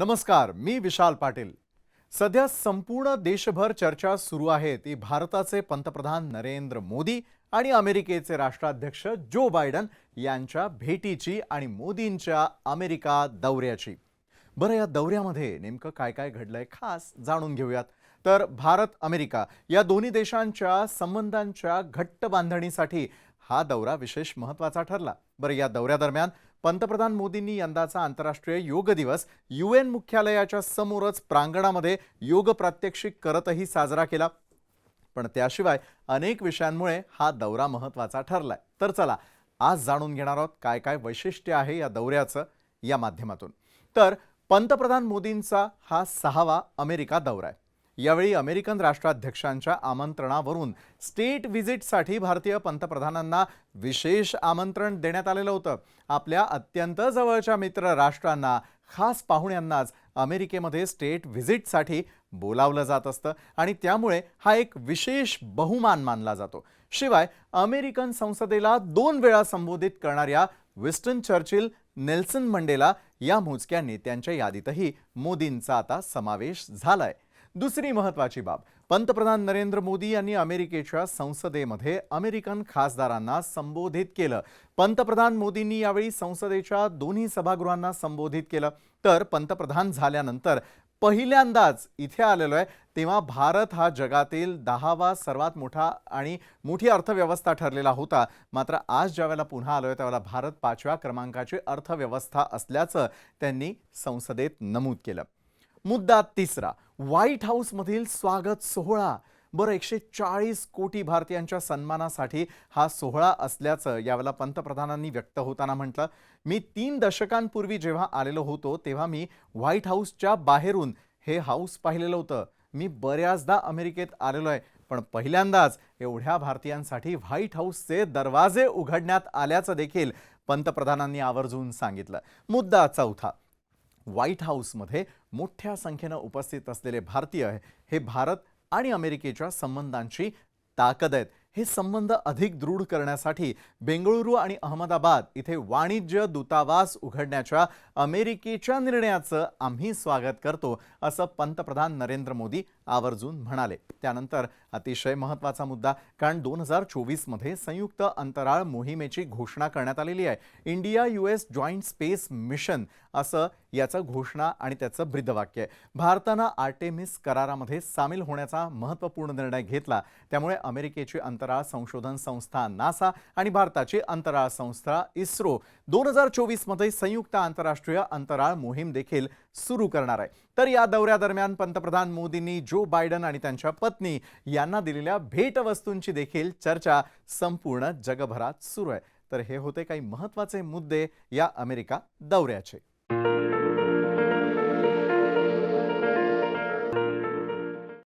नमस्कार मी विशाल पाटील. सध्या संपूर्ण देशभर चर्चा सुरू आहे ती भारताचे पंतप्रधान नरेंद्र मोदी आणि अमेरिकेचे राष्ट्राध्यक्ष जो बायडन यांच्या भेटीची आणि मोदींच्या अमेरिका दौऱ्याची. बरं या दौऱ्यामध्ये नेमकं काय काय घडलंय खास जाणून घेऊयात. तर भारत अमेरिका या दोन्ही देशांच्या संबंधांच्या घट्ट बांधणीसाठी हा दौरा विशेष महत्त्वाचा ठरला. बरं या दौऱ्यादरम्यान पंतप्रधान मोदींनी यंदाचा आंतरराष्ट्रीय योग दिवस यू एन मुख्यालयाच्या समोरच प्रांगणामध्ये योग प्रात्यक्षिक करतही साजरा केला. पण त्याशिवाय अनेक विषयांमुळे हा दौरा महत्त्वाचा ठरलाय. तर चला आज जाणून घेणार आहोत काय काय वैशिष्ट्य आहे या दौऱ्याचं या माध्यमातून. तर पंतप्रधान मोदींचा हा सहावा अमेरिका दौरा आहे. यावेळी अमेरिकन राष्ट्राध्यक्षांच्या आमंत्रणावरून स्टेट व्हिजिटसाठी भारतीय पंतप्रधानांना विशेष आमंत्रण देण्यात आलेलं होतं. आपल्या अत्यंत जवळच्या मित्र राष्ट्रांना खास पाहुण्यांनाच अमेरिकेमध्ये स्टेट व्हिजिटसाठी बोलावलं जात असतं आणि त्यामुळे हा एक विशेष बहुमान मानला जातो. शिवाय अमेरिकन संसदेला दोन वेळा संबोधित करणाऱ्या विस्टन चर्चिल नेल्सन मंडेला या मोजक्या नेत्यांच्या यादीतही मोदींचा आता समावेश झालाय. दुसरी महत्वाची बाब. पंतप्रधान नरेंद्र मोदी यांनी अमेरिकेच्या संसदेमध्ये अमेरिकन खासदारांना संबोधित केलं. पंतप्रधान मोदींनी यावेळी संसदेच्या दोन्ही सभागृहांना संबोधित केलं. तर पंतप्रधान झाल्यानंतर पहिल्यांदाच इथे आलेलो आहे. तेव्हा भारत हा जगातील दहावा सर्वात मोठा आणि मोठी अर्थव्यवस्था ठरलेला होता. मात्र आज ज्यावेळेला पुन्हा आलोय त्यावेळेला भारत पाचव्या क्रमांकाची अर्थव्यवस्था असल्याचं त्यांनी संसदेत नमूद केलं. मुद्दा तिसरा व्हाईट हाऊसमधील स्वागत सोहळा. बरं एकशे चाळीस कोटी भारतीयांच्या सन्मानासाठी हा सोहळा असल्याचं यावेळेला पंतप्रधानांनी व्यक्त होताना म्हटलं. मी तीन दशकांपूर्वी जेव्हा आलेलो होतो तेव्हा मी व्हाईट हाऊसच्या बाहेरून हे हाऊस पाहिलेलं होतं. मी बऱ्याचदा अमेरिकेत आलेलो आहे पण पहिल्यांदाच एवढ्या भारतीयांसाठी व्हाईट हाऊसचे दरवाजे उघडण्यात आल्याचं देखील पंतप्रधानांनी आवर्जून सांगितलं. मुद्दा चौथा व्हाईट हाऊसमध्ये मोठ्या संख्येनं उपस्थित असलेले भारतीय हे भारत आणि अमेरिकेच्या संबंधांची ताकद आहेत. हे संबंध अधिक दृढ करण्यासाठी बेंगळुरू आणि अहमदाबाद इथे वाणिज्य दूतावास उघडण्याच्या अमेरिकेच्या निर्णयाचं आम्ही स्वागत करतो असं पंतप्रधान नरेंद्र मोदी आवर्जून म्हणाले. त्यानंतर अतिशय महत्त्वाचा मुद्दा कारण दोन हजार चोवीसमध्ये संयुक्त अंतराळ मोहिमेची घोषणा करण्यात आलेली आहे. India U S joint space mission असं याचं घोषणा आणि त्याचं ब्रीदवाक्य आहे. भारतानं आर्टेमिस करारामध्ये सामील होण्याचा महत्त्वपूर्ण निर्णय घेतला. त्यामुळे अमेरिकेची अंतराळ संशोधन संस्था नासा आणि भारताची अंतराळ संस्था इस्रो दोन हजार चोवीसमध्ये संयुक्त आंतरराष्ट्रीय अंतराळ मोहीम देखील सुरू करणार आहे. तर या दौऱ्यादरम्यान पंतप्रधान मोदींनी जो जो बायडन आणि त्यांच्या पत्नी यांना दिलेल्या भेटवस्तूंची देखील चर्चा संपूर्ण जगभरात सुरू आहे. तर हे होते काही महत्त्वाचे मुद्दे या अमेरिका दौऱ्याचे.